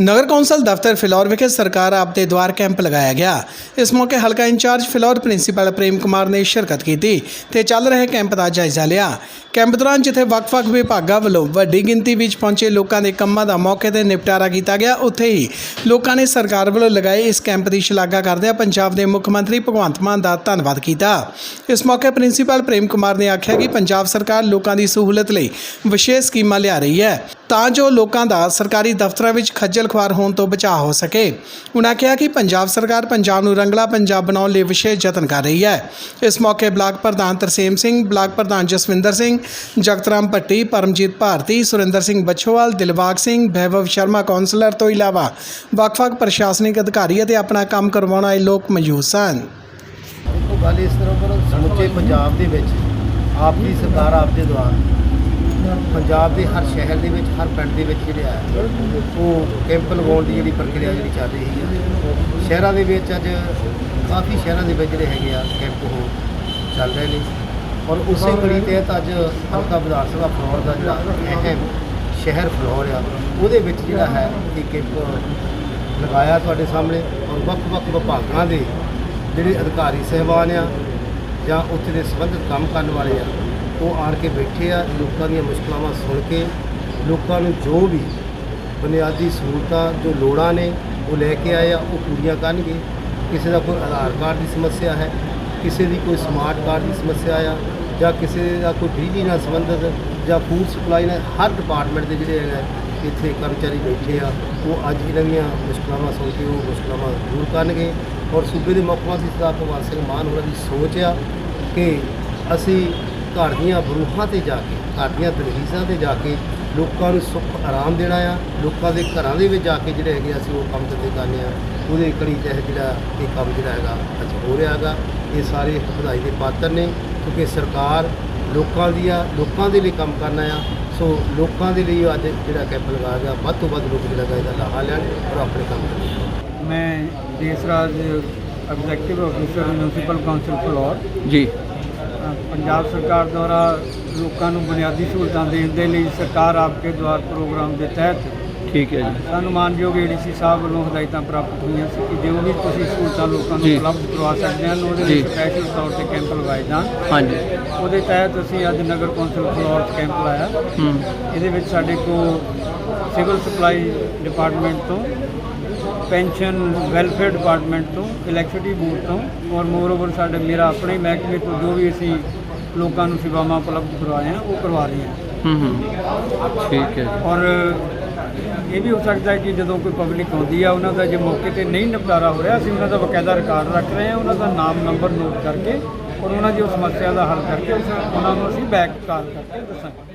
ਨਗਰ council ਦਫ਼ਤਰ ਫਿਲੌਰ ਵਿਖੇ ਸਰਕਾਰ ਆਪ ਦੇ ਦੁਆਰ ਕੈਂਪ ਲਗਾਇਆ ਗਿਆ। ਇਸ ਮੌਕੇ ਹਲਕਾ ਇੰਚਾਰਜ ਫਿਲੌਰ ਪ੍ਰਿੰਸੀਪਲ ਪ੍ਰੇਮ ਕੁਮਾਰ ਨੇ ਸ਼ਿਰਕਤ ਕੀਤੀ ਤੇ ਚੱਲ ਰਹੇ ਕੈਂਪ ਦਾ ਜਾਇਜ਼ਾ ਲਿਆ। ਕੈਂਪ ਦੌਰਾਨ ਜਿੱਥੇ ਵੱਖ-ਵੱਖ ਵਿਭਾਗਾਂ ਵੱਲੋਂ ਵੱਡੀ ਗਿਣਤੀ ਵਿੱਚ ਪਹੁੰਚੇ ਲੋਕਾਂ ਦੇ ਕੰਮਾਂ ਦਾ ਮੌਕੇ ਤੇ ਨਿਪਟਾਰਾ ਕੀਤਾ ਗਿਆ, ਉੱਥੇ ਹੀ ਲੋਕਾਂ ਨੇ ਸਰਕਾਰ ਵੱਲੋਂ ਲਗਾਏ ਇਸ ਕੈਂਪ ਦੀ ਸ਼ਲਾਘਾ ਕਰਦਿਆਂ ਪੰਜਾਬ ਦੇ ਮੁੱਖ ਮੰਤਰੀ ਭਗਵੰਤ ਮਾਨ ਦਾ ਧੰਨਵਾਦ ਕੀਤਾ। ਇਸ ਮੌਕੇ ਪ੍ਰਿੰਸੀਪਲ ਪ੍ਰੇਮ ਕੁਮਾਰ ਨੇ ਆਖਿਆ ਕਿ ਪੰਜਾਬ ਸਰਕਾਰ ਲੋਕਾਂ ਦੀ ਸਹੂਲਤ ਲਈ ਵਿਸ਼ੇਸ਼ ਸਕੀਮਾਂ ਲਿਆ ਰਹੀ ਹੈ। ਤਾਂ ਜੋ ਲੋਕਾਂ ਦਾ ਸਰਕਾਰੀ ਦਫ਼ਤਰਾਂ ਵਿੱਚ ਖੱਜਲ ਖੁਆਰ ਹੋਣ ਤੋਂ ਬਚਾਅ ਹੋ ਸਕੇ। ਉਹਨਾਂ ਕਿਹਾ ਕਿ ਪੰਜਾਬ ਸਰਕਾਰ ਪੰਜਾਬ ਨੂੰ ਰੰਗਲਾ ਪੰਜਾਬ ਬਣਾਉਣ ਲਈ ਵਿਸ਼ੇਸ਼ ਯਤਨ ਕਰ ਰਹੀ ਹੈ। ਇਸ ਮੌਕੇ ਬਲਾਕ ਪ੍ਰਧਾਨ ਤਰਸੇਮ ਸਿੰਘ, ਬਲਾਕ ਪ੍ਰਧਾਨ ਜਸਵਿੰਦਰ ਸਿੰਘ, ਜਗਤਰਾਮ ਭੱਟੀ, ਪਰਮਜੀਤ ਭਾਰਤੀ, ਸੁਰਿੰਦਰ ਸਿੰਘ ਬੱਛੋਵਾਲ, ਦਿਲਬਾਗ ਸਿੰਘ ਭੈਵਵ ਸ਼ਰਮਾ ਕਾਉਂਸਲਰ ਤੋਂ ਇਲਾਵਾ ਵੱਖ-ਵੱਖ ਪ੍ਰਸ਼ਾਸਨਿਕ ਅਧਿਕਾਰੀ ਅਤੇ ਆਪਣਾ ਕੰਮ ਕਰਵਾਉਣ ਆਏ ਲੋਕ ਮੌਜੂਦ ਸਨ। ਗੱਲ ਇਸ ਤਰ੍ਹਾਂ ਪਰ ਸਮੁੱਚੇ ਪੰਜਾਬ ਦੇ ਵਿੱਚ ਆਪ ਦੀ ਸਰਕਾਰ ਆਪ ਦੇ ਦੁਆਰ ਪੰਜਾਬ ਦੇ ਹਰ ਸ਼ਹਿਰ ਦੇ ਵਿੱਚ, ਹਰ ਪਿੰਡ ਦੇ ਵਿੱਚ ਜਿਹੜੇ ਆ, ਉਹ ਕੈਂਪ ਲਗਾਉਣ ਦੀ ਜਿਹੜੀ ਪ੍ਰਕਿਰਿਆ ਜਿਹੜੀ ਚੱਲ ਰਹੀ ਹੈ ਸ਼ਹਿਰਾਂ ਦੇ ਵਿੱਚ ਅੱਜ ਕਾਫੀ ਸ਼ਹਿਰਾਂ ਦੇ ਵਿੱਚ ਜਿਹੜੇ ਹੈਗੇ ਆ ਕੈਂਪ ਉਹ ਚੱਲ ਰਹੇ ਨੇ। ਔਰ ਉਸੇ ਕੜੀ ਤਹਿਤ ਅੱਜ ਹਲਕਾ ਵਿਧਾਨ ਸਭਾ ਫਲੋਰ ਦਾ ਜਿਹੜਾ ਅਹਿਮ ਸ਼ਹਿਰ ਫਲੋਰ ਆ, ਉਹਦੇ ਵਿੱਚ ਜਿਹੜਾ ਹੈ ਇਹ ਕੈਂਪ ਲਗਾਇਆ ਤੁਹਾਡੇ ਸਾਹਮਣੇ। ਔਰ ਵੱਖ-ਵੱਖ ਵਿਭਾਗਾਂ ਦੇ ਜਿਹੜੇ ਅਧਿਕਾਰੀ ਸਹਿਬਾਨ ਆ ਜਾਂ ਉੱਥੇ ਦੇ ਸੰਬੰਧਿਤ ਕੰਮ ਕਰਨ ਵਾਲੇ ਆ ਉਹ ਆਣ ਕੇ ਬੈਠੇ ਆ, ਲੋਕਾਂ ਦੀਆਂ ਮੁਸ਼ਕਲਾਵਾਂ ਸੁਣ ਕੇ, ਲੋਕਾਂ ਨੂੰ ਜੋ ਵੀ ਬੁਨਿਆਦੀ ਸਹੂਲਤਾਂ, ਜੋ ਲੋੜਾਂ ਨੇ, ਉਹ ਲੈ ਕੇ ਆਏ ਆ, ਉਹ ਪੂਰੀਆਂ ਕਰਨਗੇ। ਕਿਸੇ ਦਾ ਕੋਈ ਆਧਾਰ ਕਾਰਡ ਦੀ ਸਮੱਸਿਆ ਹੈ, ਕਿਸੇ ਦੀ ਕੋਈ ਸਮਾਰਟ ਕਾਰਡ ਦੀ ਸਮੱਸਿਆ ਆ, ਜਾਂ ਕਿਸੇ ਦਾ ਕੋਈ ਬਿਜਲੀ ਨਾਲ ਸੰਬੰਧਿਤ, ਜਾਂ ਫੂਡ ਸਪਲਾਈ ਨਾਲ ਹਰ ਡਿਪਾਰਟਮੈਂਟ ਦੇ ਜਿਹੜੇ ਹੈਗਾ ਇੱਥੇ ਕਰਮਚਾਰੀ ਬੈਠੇ ਆ, ਉਹ ਅੱਜ ਇਹਨਾਂ ਦੀਆਂ ਮੁਸ਼ਕਲਾਵਾਂ ਸੁਣ ਕੇ ਉਹ ਮੁਸ਼ਕਲਾਂ ਦੂਰ ਕਰਨਗੇ। ਔਰ ਸੂਬੇ ਦੇ ਮੁੱਖ ਮੰਤਰੀ ਸਰਦਾਰ ਭਗਵੰਤ ਸਿੰਘ ਮਾਨ ਹੋਰਾਂ ਦੀ ਸੋਚ ਆ ਕਿ ਅਸੀਂ ਘਰ ਦੀਆਂ ਬਰੂਹਾਂ ਤੇ ਜਾ ਕੇ ਘਰ ਦੀਆਂ ਦਲਹੀਜ਼ਾਂ ਤੇ ਜਾ ਕੇ ਲੋਕਾਂ ਨੂੰ ਸੁੱਖ ਆਰਾਮ ਦੇਣਾ ਆ। ਲੋਕਾਂ ਦੇ ਘਰਾਂ ਦੇ ਵਿੱਚ ਜਾ ਕੇ ਜਿਹੜੇ ਹੈਗੇ ਅਸੀਂ ਉਹ ਕੰਮ ਕਰਦੇ ਕਰਨੇ ਆ। ਉਹਦੇ ਕੜੀ ਤਹਿਤ ਜਿਹੜਾ ਇਹ ਕੰਮ ਜਿਹੜਾ ਹੈਗਾ ਅੱਜ ਹੋ ਰਿਹਾ ਹੈਗਾ। ਇਹ ਸਾਰੇ ਵਧਾਈ ਦੇ ਪਾਤਰ ਨੇ ਕਿਉਂਕਿ ਸਰਕਾਰ ਲੋਕਾਂ ਦੀ ਆ ਲੋਕਾਂ ਦੇ ਲਈ ਕੰਮ ਕਰਨਾ ਆ। ਸੋ ਲੋਕਾਂ ਦੇ ਲਈ ਅੱਜ ਜਿਹੜਾ ਕੈਂਪ ਲਗਾਇਆ ਗਿਆ ਵੱਧ ਤੋਂ ਵੱਧ ਲੋਕ ਜਿਹੜਾ ਇਹਦਾ ਲਾਹਾ ਲੈਣ ਔਰ ਆਪਣੇ ਕੰਮ ਕਰਨ। ਮੈਂ Desraj executive officer municipal council Phillaur ji. Punjab ਸਰਕਾਰ ਦੁਆਰਾ ਲੋਕਾਂ ਨੂੰ ਬੁਨਿਆਦੀ ਸਹੂਲਤਾਂ ਦੇਣ ਦੇ ਲਈ ਸਰਕਾਰ ਆਪਕੇ ਦੁਆਰ ਪ੍ਰੋਗਰਾਮ ਦੇ ਤਹਿਤ ਠੀਕ ਹੈ ਜੀ। ਸਾਨੂੰ ਮਾਨਯੋਗ ਏਡੀਸੀ ਸਾਹਿਬ ਵੱਲੋਂ ਹਦਾਇਤਾਂ ਪ੍ਰਾਪਤ ਹੋਈਆਂ ਸੀ ਕਿ ਜੋ ਵੀ ਤੁਸੀਂ ਸਹੂਲਤਾਂ ਲੋਕਾਂ ਨੂੰ। ਉਪਲਬਧ ਕਰਵਾ ਸਕਦੇ ਹਨ ਉਹਦੇ। ਲਈ ਸਪੈਸ਼ਲ ਤੌਰ ਤੇ ਕੈਂਪ ਲਗਾਏ ਜਾਣ। ਹਾਂਜੀ। ਉਹਦੇ ਤਹਿਤ ਅਸੀਂ ਅੱਜ ਨਗਰ ਕੌਂਸਲ ਫਲੋਰ ਕੈਂਪ ਲਾਇਆ। ਹੂੰ। ਇਹਦੇ ਵਿੱਚ ਸਾਡੇ ਕੋਲ ਸਿਵਲ ਸਪਲਾਈ ਡਿਪਾਰਟਮੈਂਟ ਤੋਂ ਪੈਨਸ਼ਨ ਵੈਲਫੇਅਰ ਡਿਪਾਰਟਮੈਂਟ ਤੋਂ ਇਲੈਕਟ੍ਰਿਸਿਟੀ ਬੋਰਡ ਤੋਂ ਔਰ ਮੋਰਓਵਰ ਸਾਡੇ ਮੇਰਾ ਆਪਣੇ ਮਹਿਕਮੇ ਤੋਂ ਜੋ ਵੀ ਅਸੀਂ ਲੋਕਾਂ ਨੂੰ ਸੇਵਾਵਾਂ ਉਪਲਬਧ ਕਰਵਾਏ ਆ ਉਹ ਕਰਵਾ ਰਹੇ ਹਾਂ ਹੂੰ ਹੂੰ। ਠੀਕ ਹੈ ਔਰ ਇਹ ਵੀ ਹੋ ਸਕਦਾ ਹੈ ਕਿ ਜਦੋਂ ਕੋਈ ਪਬਲਿਕ ਆਉਂਦੀ ਆ ਉਹਨਾਂ ਦਾ ਜੇ ਮੌਕੇ ਤੇ ਨਹੀਂ ਨਿਪਟਾਰਾ ਹੋ ਰਿਹਾ ਅਸੀਂ ਉਹਨਾਂ ਦਾ ਬਕਾਇਦਾ ਰਿਕਾਰਡ ਰੱਖ ਰਹੇ ਹਾਂ ਉਹਨਾਂ ਦਾ ਨਾਮ ਨੰਬਰ ਨੋਟ ਕਰਕੇ ਔਰ ਉਹਨਾਂ ਦੀ ਉਹ ਸਮੱਸਿਆ ਦਾ ਹੱਲ ਕਰਕੇ ਉਹਨਾਂ ਨੂੰ ਅਸੀਂ ਬੈਕ ਕਾਲ ਕਰਕੇ ਦੱਸਾਂਗੇ।